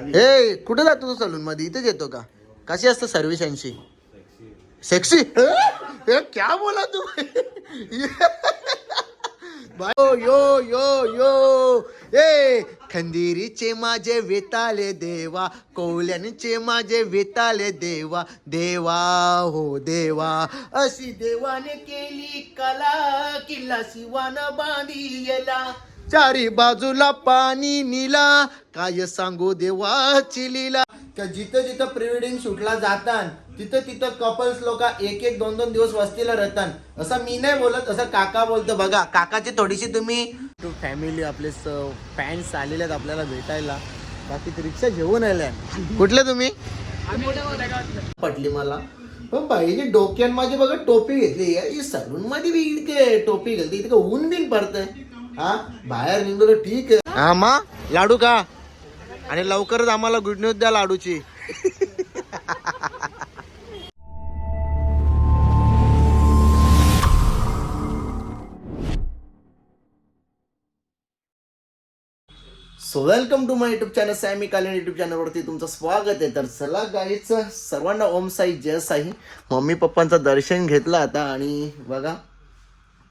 ए कुठे जातो तू सलून मध्ये? इथेच येतो का? कशी असतं सर्व्हिस यांची? सेक्सी ए, क्या बोला तू? बाय- यो यो यो. यो ए खंदिरीचे माझे वेताले देवा कोल्यांचे माझे वेताले देवा देवा हो देवा. अशी देवाने केली कला किल्ला शिवान बांधी येला चारी बाजूला पाणी निला काय सांगू देवाची लीला. का जिथं जिथं प्री वेडिंग शूटला जातात तिथं तिथं कपल्स लोक एक एक दोन दोन दिवस वस्तीला राहतात असं मी नाही बोलत असं काका बोलतो. बघा काकाची थोडीशी तुम्ही फॅमिली आपले फॅन्स आलेले आहेत आपल्याला भेटायला. बाकी रिक्षा घेऊन आल्या कुठले तुम्ही? पटली मला. पण बाईने डोक्यात माझी बघा टोपी घेतली. सलून मध्ये बी इतके टोपी घालते इतकं ऊन बिन पडतंय. हा? बाहेर निघलो ठीक आहे. हा मा लाडू का आणि लवकरच आम्हाला गुड न्यूज द्या लाडूची. So welcome to my YouTube channel Sami Kalin YouTube चॅनलवरती तुमचं स्वागत आहे. तर चला गाईच सर्वांना ओम साई जय साई. मम्मी पप्पांचं दर्शन घेतलं आता आणि बघा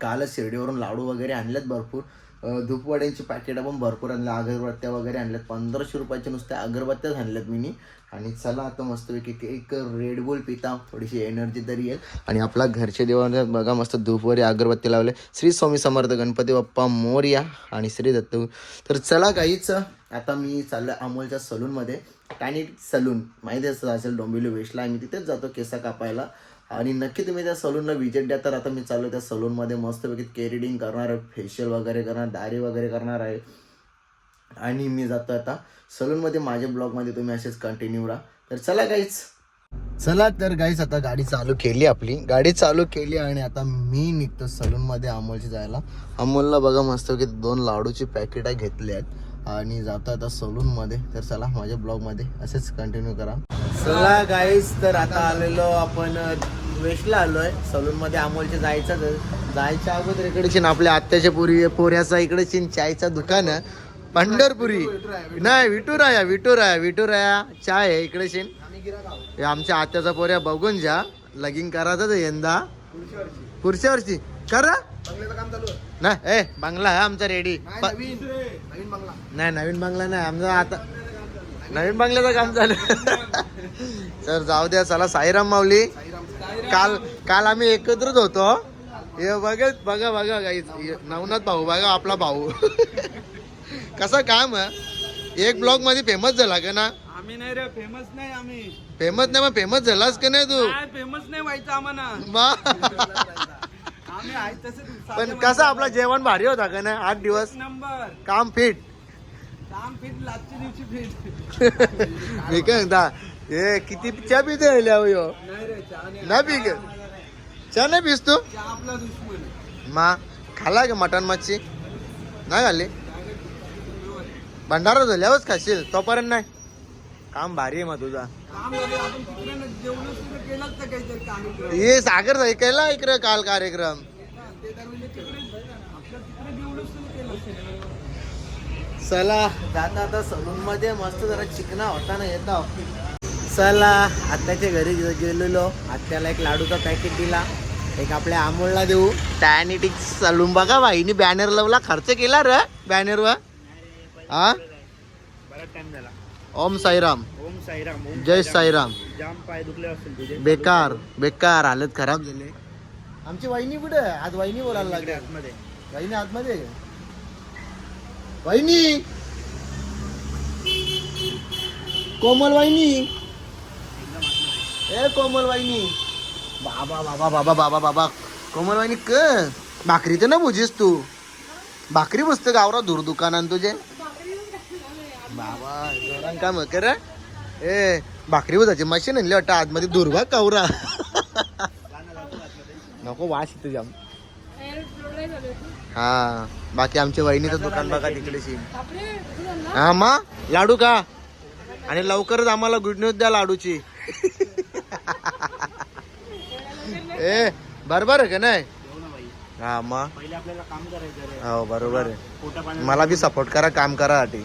कालच शिर्डीवरून लाडू वगैरे आणलेत भरपूर. धूपवड्यांची पॅकेटं पण भरपूर आणलं. अगरबत्त्या वगैरे आणल्यात पंधराशे रुपयाच्या नुसत्या अगरबत्त्याच आणल्यात मी आणि चला आता मस्तपैकी एक- रेडबुल रेड पिता. थोडीशी एनर्जी तरी येईल. आणि आपला घरच्या देवाने बघा मस्त धूपवरी अगरबत्ती लावले. श्री स्वामी समर्थ गणपती बाप्पा मोर्या आणि श्री दत्त. तर चला काहीच. आता मी चाललं अमोलच्या सलूनमध्ये. Tiny salon. माहिती असं असेल डोंबिवली वेस्टला. आम्ही तिथेच जातो केसा कापायला. आणि नक्की तुम्ही त्या सलूनला विजिट द्या. तर आता मी चाललो त्या सलूनमध्ये मस्तपैकी केरिडिंग करणार आहे. फेशियल वगैरे करणार दाढी वगैरे करणार आहे. आणि मी जातो आता सलूनमध्ये माझ्या ब्लॉगमध्ये तुम्ही असेच कंटिन्यू राहा. तर चला गाईच चला तर गाईच आता गाडी चालू केली आपली. गाडी चालू केली आणि आता मी निघतो सलूनमध्ये अमोलची जायला. अमोलला बघा मस्त की दोन लाडूची पॅकेट घेतली आहेत. आणि जातो आता सलूनमध्ये तर चला माझ्या ब्लॉगमध्ये असेच कंटिन्यू करा. चला गाईस तर आता आलेलो आपण वेस्टला आलोय. सलून मध्ये अमोलचे जायचं जायच्या अगोदर इकडे आपल्या आत्याच्या पुरी पोऱ्याचा इकडे चिन चायचं दुकान. आहे पंढरपुरी. नाही विटुराया विटुराया विटुराया चाय आहे इकडे शिन. हे आमच्या आत्याचा पोऱ्या बघून जा. लगीन करायचं यंदा. पुढच्या वर्षी करा. नाही ए बंगला आहे आमचा रेडी नाही नवीन बंगला नाही. आमचा आता नवीन बंगल्याचं काम झालं तर जाऊ द्या चला. साईराम माऊली. काल काल आम्ही एकत्रच होतो. हे बघा बघा बघा काही नवनाथ भाऊ बघा आपला भाऊ. कसं काम एक ब्लॉगमध्ये फेमस झाला का ना? आम्ही नाही रे फेमस नाही आम्ही. फेमस नाही मग फेमस झालास का नाही तू? फेमस नाही व्हायचं आम्हाला. पण कसं आपला जेवण भारी होता का नाही? आठ दिवस. नंबर. काम फिट काम फिट लास्टच्या दिवशी फिट मी काय म्हणता ए किती चहा पिते नाही ना पी ग चहा नाही. पिस तू. मा खाला का मटण मच्छी? नाही खाल्ली? भंडारा झाल्यावरच खाशील तोपर्यंत नाही. काम भारी आहे मग तुझा. हे सागर केला इकडे काल कार्यक्रम ते तर म्हणजे तिकडे आपल्या तिकडे जेवण सुद्धा केलं चला. जाता आता सलून मध्ये मस्त जरा चिकना होता ना येतो. चला आत्याच्या घरी गेलेलो. आत्याला एक लाडूचा पॅकेट दिला. एक आपल्या अमोलला देऊ. टायनिटिक सलून बघा बाईनी बॅनर लावला. खर्च केला रे बॅनरवर हा? ओम साईराम. ओम साईराम जय साईराम. जाम पाय दुखले असतील तुझे बेकार बेकार. हालत खराब झाले. आमची वहिनी कुठे? आज वहिनी बोलायला लागले. मध्ये वहिनी आतमध्ये. वहिनी. कोमल वहिनी. ए कोमल वहिनी. बाबा बाबा बाबा बाबा बाबा. कोमल वहिनी क भाकरी तर ना बुजीस तू. भाकरी बसत गावरा दूर दुकानान तुझे? बाबा जोरान काम कर ए भाकरी बुजाची मशीन आणली वाटतं आतमध्ये. दुर्वा कावरा नको वास येतो जाम. हा बाकी आमच्या वहिनीचं दुकान बघा तिकडे हा मा लाडू का आणि लवकरच आम्हाला गुड न्यूज द्या लाडूची. ए बरोबर आहे का नाही? हा मग पहिले आपल्याला काम करायचं रे. हो बरोबर आहे. मला बी सपोर्ट करा काम मधून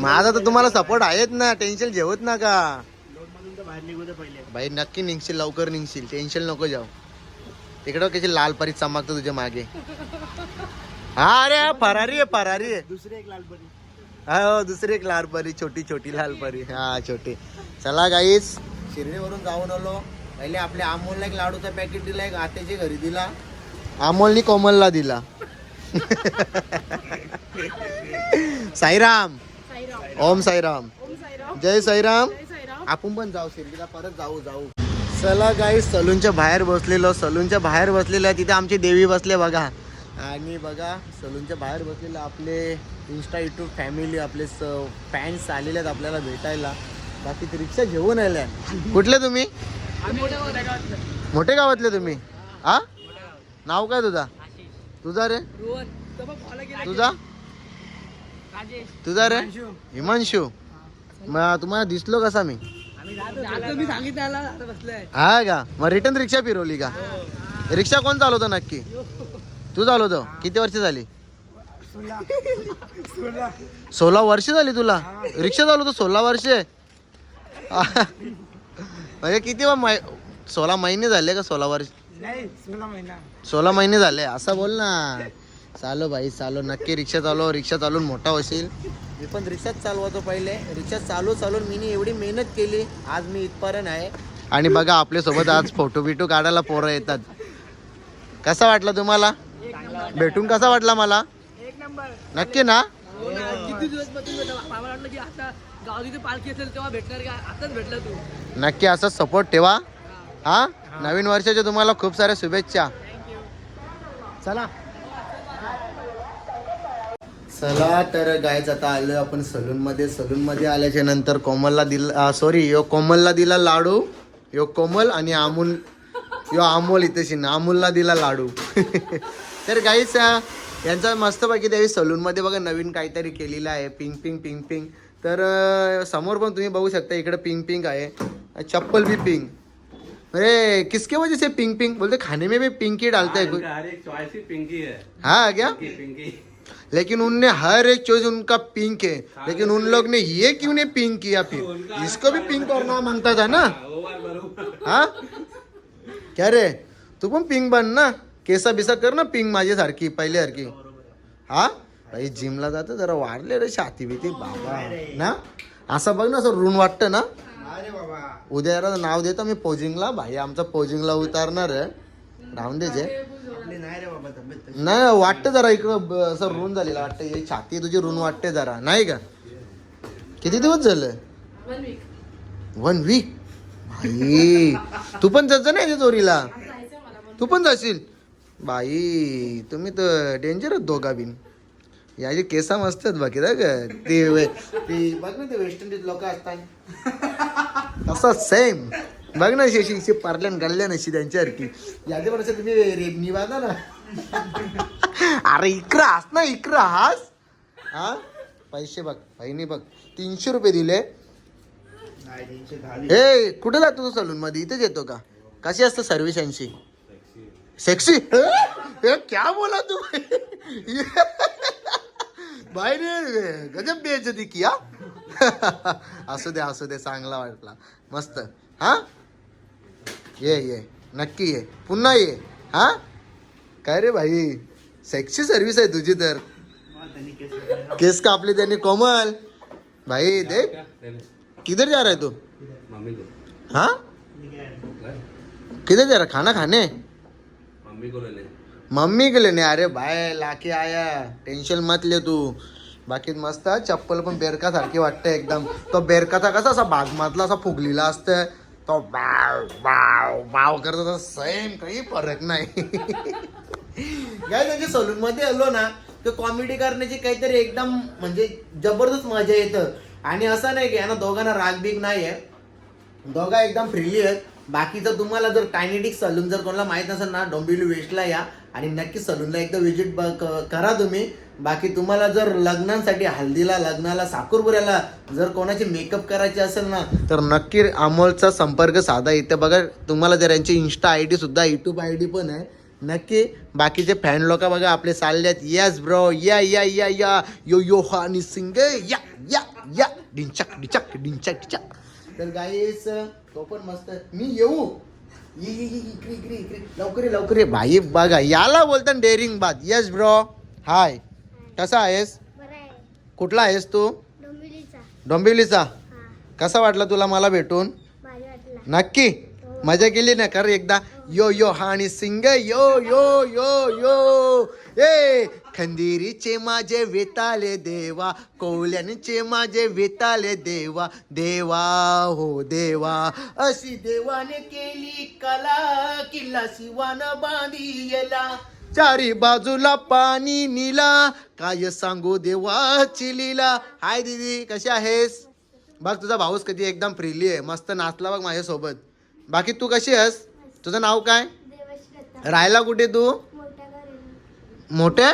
माझा तर तुम्हाला सपोर्ट आहेत ना टेन्शन घेऊत ना का लोन मधून तर बाहेर निघू दे पहिले. भाई नक्की निघशील लवकर निघशील. टेन्शन नको जाऊ. तिकडं कशी लाल परी चमकतो तुझ्या मागे. हा अरे हा फरारी आहे फरारी आहे. दुसरे एक लालपरी हा हो दुसरी एक लाल परी छोटी छोटी लाल परी. हा छोटी. चला गाईस शिर्डीवरून जाऊन आलो. पहिले आपल्या अमोलला एक लाडूचा पॅकेट दिला एक आत्याच्या घरी दिला. अमोलनी कोमलला दिला. साईराम. ओम साईराम. जय साईराम. आपण पण जाऊ शिर्डीला परत जाऊ जाऊ. चला गाई सलूनच्या बाहेर बसलेलो. सलूनच्या बाहेर बसलेलो आहे. तिथे आमची देवी बसले बघा. आणि बघा सलूनच्या बाहेर बसलेले आपले इन्स्टा युट्यूब फॅमिली आपले स फॅन्स आलेले आहेत आपल्याला भेटायला. बाकी ते रिक्षा घेऊन आल्या कुठले तुम्ही? मोठे गावातले तुम्ही. हा नाव काय तुझा? तुझा रे? तुझा? तुझा रे? हिमांशू. मग तुम्हाला दिसलो कसा मी? मी सांगितलं आता बसलाय. हा का? मग रिटर्न रिक्षा फिरवली का? रिक्षा कोण चालवतो नक्की? तू चालवतो? किती वर्ष झाली? सोळा वर्ष झाली तुला? रिक्षा चालवतो सोळा वर्ष? म्हणजे किती सोळा महिने झाले का सोळा वर्ष? नाही सोळा महिना. सोळा महिने झाले असं बोल ना. चालो भाई चालो. नक्की रिक्षा चालव रिक्षा चालवून मोठा होशील. मी पण रिक्षाच चालवतो पहिले. रिक्षा चालू चालून मी एवढी मेहनत केली. आज मी इथपर्यंत आहे. आणि बघा आपल्यासोबत आज फोटो बिटो काढायला पोरं येतात. कसा वाटला तुम्हाला? भेटून कसा वाटला मला? एक नंबर नक्की ना? किती दिवसपासून मला वाटलं की आता गाव तिथे पालखी असेल तेव्हा भेटणार का? आताच भेटला तू. नक्की असंच सपोर्ट ठेवा. हा? नवीन वर्षाच्या तुम्हाला खूप साऱ्या शुभेच्छा. चला. चला तर गायच आता आलो आपण सलून मध्ये. सलून मध्ये आल्याच्यानंतर कोमलला दिला सॉरी यो कोमलला दिला लाडू यो कोमल आणि अमोल यो अमोल इथे ना अमोलला दिला लाडू. तर गाईच यांचा मस्तपैकी त्यावेळी सलूनमध्ये बघा नवीन काहीतरी केलेलं आहे. पिंक पिंक पिंक पिंक तर समोर पण तुम्ही बघू शकता इकडे पिंक पिंक आहे. चप्पल भी पिंक अरे किसके वजह से पिंक पिंक बोलते खाने में भी पिंक डालते हैं ही पिंकी क्या? पिंकी लेकिन उनने हर एक चॉइस उनका पिंक है। लेकिन उन लोग ने ये क्यों नहीं पिंक किया फिर? इसको भी पिंक करना मांगता था ना? हा क्या रे? तू पण पिंक बन ना? केसा बिसा कर ना पिंक माझ्यासारखी पहिल्यासारखी हा? भाई जिमला जातं जरा वाढले रे छाती बिती बाबा। ना? असं बघ ना असं ऋण वाटतं ना? उद्या नाव देतो मी पोजिंगला भाई आमचा पोजिंगला उतारणार आहे. राहून द्यायचे आपली नाही रे बाबा तब्येत नाही वाटतं जरा इकडं ब- असं ऋण झालेलं वाटतं हे छाती तुझी ऋण वाटते जरा नाही का? किती दिवस झालं? वन वीक भाई तू पण जायचं नाही चोरीला? तू पण जाशील? बाई तुम्ही तर डेंजर दोघा बिन. याची केसा मस्त आहेत बाकी ना ग ते वे- ते बघ ना ते वेस्ट इंडिज लोक असतात. तसं सेम बघ ना शेशी शे पारल्यान गल्ल्यान अशी त्यांच्यासारखी याच्या वर्षात तुम्ही रेप निवादा ना. अरे इकडं हास ना इकडं हास. हा? पैसे बघ बहिणी बघ. तीनशे रुपये दिले. ए कुठे जातो तू सलून मध्ये? इथेच येतो का? कशी असतं सर्व्हिस यांची? सेक्सी ए, क्या बोला तू भाई रे गजब बेइज्जती किया असू दे असू दे चांगला वाटला. मस्त. हा? ये ये. नक्की ये. पुन्हा ये. हा? काय रे भाई? सेक्सी सर्व्हिस आहे तुझी तर. केस कापले त्यांनी कोमल. भाई देख किधर जा रहा है तू? हाँ? किधर जा रहा? खाना खाने? मम्मी को लेने. मम्मी के लेने. अरे भाई लाके आया. टेन्शन मत ले तू. बाकी मस्त. चप्पल पण बेरका सारखी वाटते एकदम. तो बेरकाचा कसा असा भागमातला असा फुगलेला असतं तो बाव बाव बाव करतो तसा सेम काही फरक नाही. काय त्याच्या सलून मध्ये आलो ना तर कॉमेडी करण्याची काहीतरी एकदम म्हणजे जबरदस्त मजा येतं. आणि असं नाही की यांना दोघांना राग बीग नाही आहे दोघा एकदम फ्रीली आहेत. बाकीचं तुम्हाला जर कायनेटिक सलून जर कोणाला माहीत नसेल ना डोंबिवली वेस्टला या. आणि नक्की सलूनला एकदा व्हिजिट करा तुम्ही. बाकी तुम्हाला जर लग्नांसाठी हल्दीला लग्नाला साखरपुऱ्याला जर कोणाची मेकअप करायचे असेल ना तर नक्की अमोलचा संपर्क साधा. इथे बघा तुम्हाला जर यांची इन्स्टा आय डी सुद्धा युट्यूब आय डी पण आहे. नक्की बाकीचे फॅन लोक बघा आपले चालले आहेत यस ब्रो या या या या यो यो आणि सिंग या या या डिंचक डिचक डिंचक डिचक तर गाईस तो पण मस्त मी येऊ. इकडे इकडे इकडे. लवकर लवकर भाई बघा याला बोलतात डेअरिंग बात. यस ब्रो हाय कसा आहेस? कुठला आहेस तू? डोंबिवलीचा. हा. कसा वाटला तुला मला भेटून? नक्की? मजा केली ना? कर एकदा. यो यो हा आणि सिंग. यो यो यो यो. ए खंदिरीचे माझे वेताले देवा कोल्यांचे माझे वेताले देवा देवा हो देवा. अशी देवाने केली कला किल्ला शिवान बांधियला. चारी बाजूला पाणी निला. काय सांगू देवाची लीला. हाय दीदी कशी आहेस? बघ तुझा भाऊस कधी एकदम फ्रीली आहे. मस्त नाचला बघ माझ्यासोबत. बाकी तू कशी आहेस? तुझं नाव काय? राहायला कुठे तू? मोठे.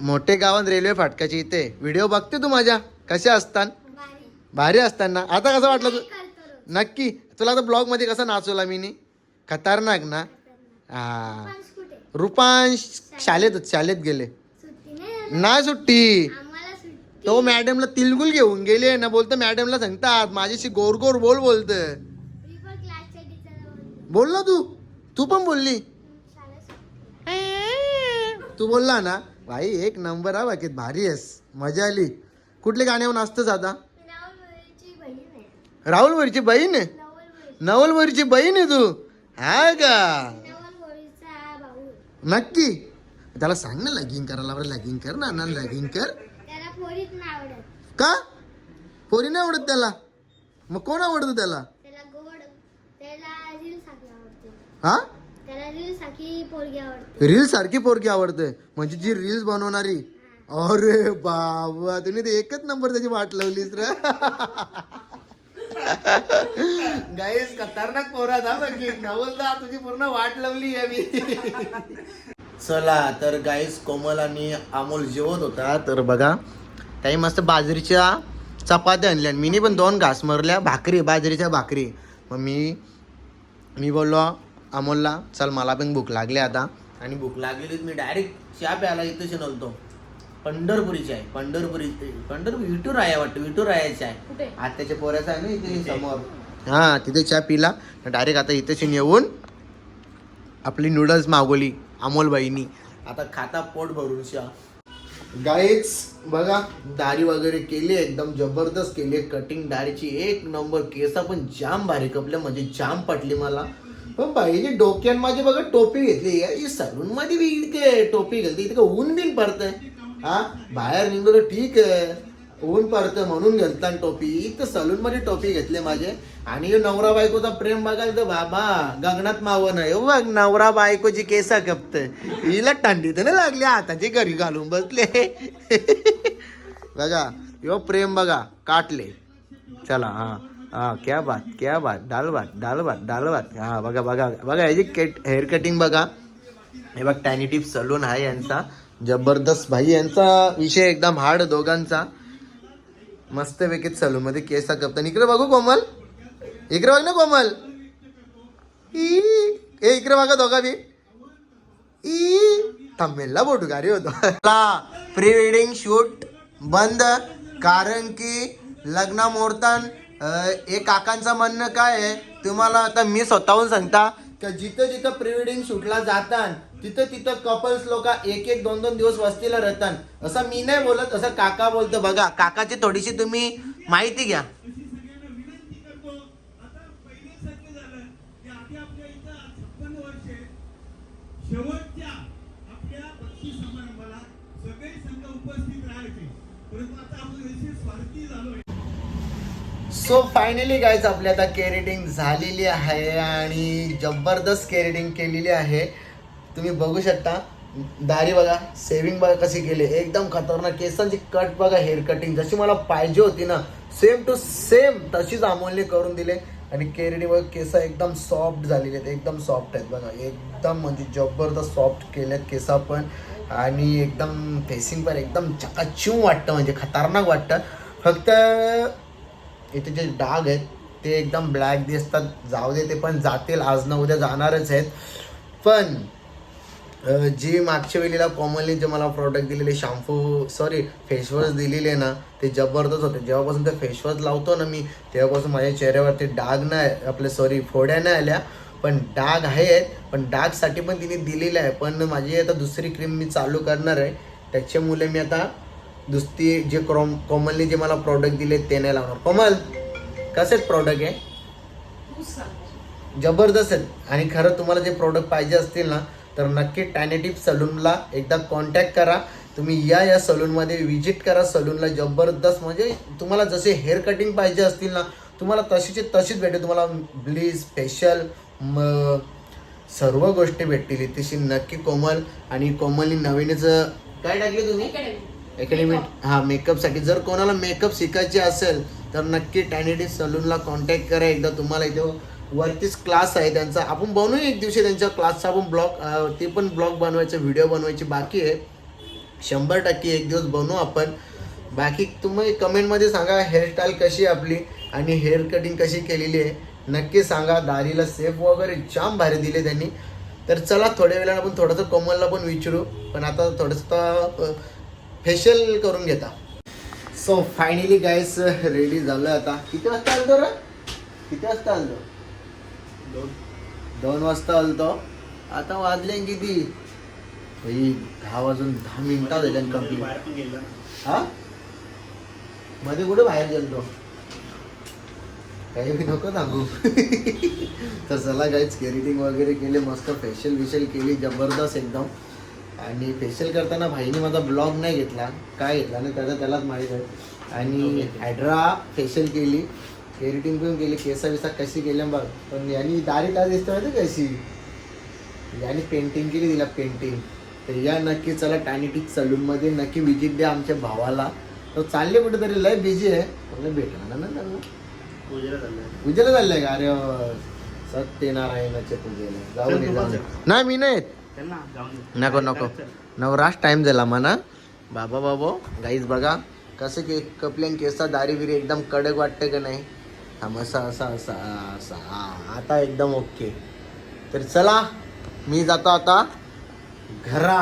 मोठे गावात रेल्वे फाटकाची इथे. व्हिडिओ बघते तू माझ्या. कशा असतात भारी. असताना आता कसं वाटलं तू? नक्की. तुला आता ब्लॉगमध्ये कसं नाचवला मी नी? खतरनाक. ना हा रुपांश शाळेत शाळेत गेले. ना सुट्टी. तो मॅडमला तिलगुल घेऊन गेले ना बोलतो मॅडमला सांगतात माझ्याशी गोर गोर बोल बोलत. बोल ना तू. तू पण बोलली. तू बोलला ना भाई एक नंबर हा बाकी भारी आहेस. मजा आली. कुठले गाण्यावर नाचतोस आता राहुल बहीण बहीण आहे. नवलवरी बहीण आहे तू. हा का? नक्की. त्याला सांग ना लगीन करायला बरं लगीन कर ना ना लगीन कर. त्याला पोरीच नाही आवडत. का? पोरी नाही आवडत त्याला? मग कोण आवडतं त्याला? त्याला गोड त्याला रील साखी आवडते. हा? त्याला रील साखी पोरगी आवडते. रील सारखी पोरगी आवडते. म्हणजे जी रील्स बनवणारी. अरे बाबा तुम्ही ते एकच नंबर त्याची वाट लावलीस रे. गाईस खतरनाक पोरा था बाकी नवलदा तुझी पूर्ण वाट लावली आहे मी. चला तर गाईस कोमल आणि अमोल जेवत होता तर बघा काही मस्त बाजरीच्या चपात्या आणल्या मीनी पण दोन घास मरल्या भाकरी बाजरीच्या भाकरी. मग मी मी बोललो अमोलला चल मला पण भूक लागली आता. आणि भूक लागलीच मी डायरेक्ट चहा प्यायला इथंच नव्हतो पंढरपुरीची आहे. पंढरपुरी पंढरपूर आहे वाटतं विटूर आहे. आत्याच्या पोऱ्याचा आहे ना इथे समोर. हा तिथे चहा पिला. डायरेक्ट आता इथेच येऊन आपली नूडल्स मागवली अमोलबाईनी. आता खाता पोट भरून चहा गाईच बघा दाढी वगैरे केली एकदम जबरदस्त केली. कटिंग दाढीची एक नंबर केसा पण जाम भारी कपले म्हणजे जाम पटली मला. पण बाईने डोक्यान माझी बघा टोपी घेतली. सलून मध्ये बी इतके टोपी घालते इतकं ऊन बिन पडतंय. हा? बाहेर निघलो तर ठीक आहे. ऊन पडतं म्हणून घेतला टोपी. तर सलून मध्ये टोपी घेतले माझे. आणि नवरा बायकोचा प्रेम बघाल तर बाबा गगनात मावन आहे हो, बघ नवरा बायकोची केसा कपत. हिला थंडी तर नाही लागली हाताची घरी घालून बसले. बघा यो प्रेम बघा काटले. चला हा हा क्या बात क्या बात डाल भात डाल भात डाल भात. हा बघा बघा बघा याची केट हेअर कटिंग बघा. हे बघ टॅनी सलून आहे यांचा. जबरदस्त. भाई यांचा विषय एकदम हार्ड दोघांचा. मस्त पैकी चालू मध्ये केसा कपताना इकडे बघू कोमल. इकडे बघ ना कोमल. ए इकडे बघा दोघा बी ई. थांबेलला बोटू गाडी होतो. प्री वेडिंग शूट बंद. कारण की लग्न मोडतान एक काकांचं म्हणणं काय आहे? तुम्हाला आता मी स्वतःहून सांगता का जिथं जिथं प्री वेडिंग शूटला जातात तिथं तिथं कपल्स लोक एक एक दोन दोन दिवस वस्तीला राहतात. असं मी नाही बोलत असं काका बोलतो. बघा काकाची थोडीशी तुम्ही माहिती घ्या. शेवटच्या आपल्या समारंभाला सगळे संघ उपस्थित राहायचे परंतु आता आपण स्वार्थी झालोय सो फायनली गायच आपली आता केरेटिंग झालेली आहे आणि जबरदस्त केरेटिंग केलेली आहे. तुम्ही बघू शकता. दारी बघा सेविंग बघा कशी केली. एकदम खतरनाक. केसांची कट बघा हेअर कटिंग जशी मला पाहिजे होती ना सेम टू सेम तशीच अमोलने करून दिले. आणि केरडी बघा केस एकदम सॉफ्ट झालेले आहेत. एकदम सॉफ्ट आहेत बघा. एकदम म्हणजे जबरदस्त सॉफ्ट केलेत केसा पण. आणि एकदम फेसिंग पण एकदम चकाचूम वाटतं म्हणजे खतरनाक वाटतं. फक्त इथे जे डाग आहेत ते एकदम ब्लॅक दिसतात. जाऊ दे ते पण जातील. आज ना उद्या जाणारच आहेत. पण जी मागच्या वेळेला कॉमनली जे मला प्रॉडक्ट दिलेले शॅम्पू सॉरी फेसवॉश दिलेले ना ते जबरदस्त होते. जेव्हापासून ते फेसवॉश लावतो ना मी तेव्हापासून माझ्या चेहऱ्यावरती डाग नाही आपले सॉरी फोड्या नाही आल्या. पण डाग आहेत पण डागसाठी पण तिने दिलेलं आहे. पण माझी आता दुसरी क्रीम मी चालू करणार आहे. त्याच्यामुळे मी आता दुसरी जे क्रॉम कॉमनली जे मला प्रॉडक्ट दिले ते नाही लावणार. कोमल कसे प्रॉडक्ट आहे जबरदस्त आहेत. आणि खरं तुम्हाला जे प्रोडक्ट पाहिजे असतील ना तर नक्की टॅनेटिव्ह सलूनला एकदा कॉन्टॅक्ट करा. तुम्ही या या सलूनमध्ये विजिट करा. सलूनला जबरदस्त म्हणजे तुम्हाला जसे हेअर कटिंग पाहिजे असतील ना तुम्हाला तशीचे तशीच भेटेल. तुम्हाला ब्लीच फेशियल म सर्व गोष्टी भेटतील. इथेशी नक्की कोमल आणि कोमलनी नवीनच काय टाकले तुम्ही? अकॅडमी हा मेकअपसाठी जर कोणाला मेकअप शिकायचे असेल तर नक्की टॅनिटिव्ह सलूनला कॉन्टॅक्ट करा. एकदा तुम्हाला इथे वरतीच क्लास आहे त्यांचा. आपण बनवू एक दिवशी त्यांच्या क्लासचा आपण ब्लॉग ते पण ब्लॉग बनवायचं व्हिडिओ बनवायची बाकी आहे. शंभर टक्के एक दिवस बनवू आपण. बाकी तुम्ही कमेंटमध्ये सांगा हेअरस्टाईल कशी आहे आपली आणि हेअर कटिंग कशी केलेली आहे. नक्की सांगा. दारीला सेफ वगैरे जाम भारी दिले त्यांनी. तर चला थोड्या वेळानं आपण थोडंसं कोमलला पण विचारू. पण आता थोडंसं फेशियल करून घेता. सो फायनली गायस रेडी झालं आता. किती वाजता आलतो किती वाजता आलतो? दोन. वाजता आलतो. आता वाजले किती? भाई दहा वाजून दहा मिनिटात झाल्या कंप्लीट हा? मध्ये कुठे बाहेर गेलतो? काही नको सांगू. तर चला गाईच केरिटिंग वगैरे केले मस्त फेशियल विशियल केली जबरदस्त एकदम. आणि फेशियल करताना भाईने माझा ब्लॉग नाही घेतला. काय घेतला नाही त्याचा त्यालाच माहीत आहे. आणि हायड्रा फेशियल केली. केरिटिंग पण केली केसा विसा कशी केल्या बघ. पण यांनी दारी का दिसतो माहिती कशी? यांनी पेंटिंग केली तिला पेंटिंग तर या नक्की चला टॅनिटिक सलूनमध्ये नक्की विजिट द्या आमच्या भावाला. तो चालले कुठेतरी लय बिझी आहे. म्हणलं भेटणार ना त्यांना पूजेला चाललंय. का? अरे वा. सत्यनारायणाच्या पूजेला. जाऊन ये, जाऊन ये. नाही मी नाही येत. नको नको. नवराश टाइम झाला म्हणा. बाबा बाबो गाईज बघा. कसं की कपल्यान केसा दारी बिरी एकदम कडक वाटतं का नाही? हा असा असा असा असा हा, आता एकदम ओके तर चला मी जातो आता घरा.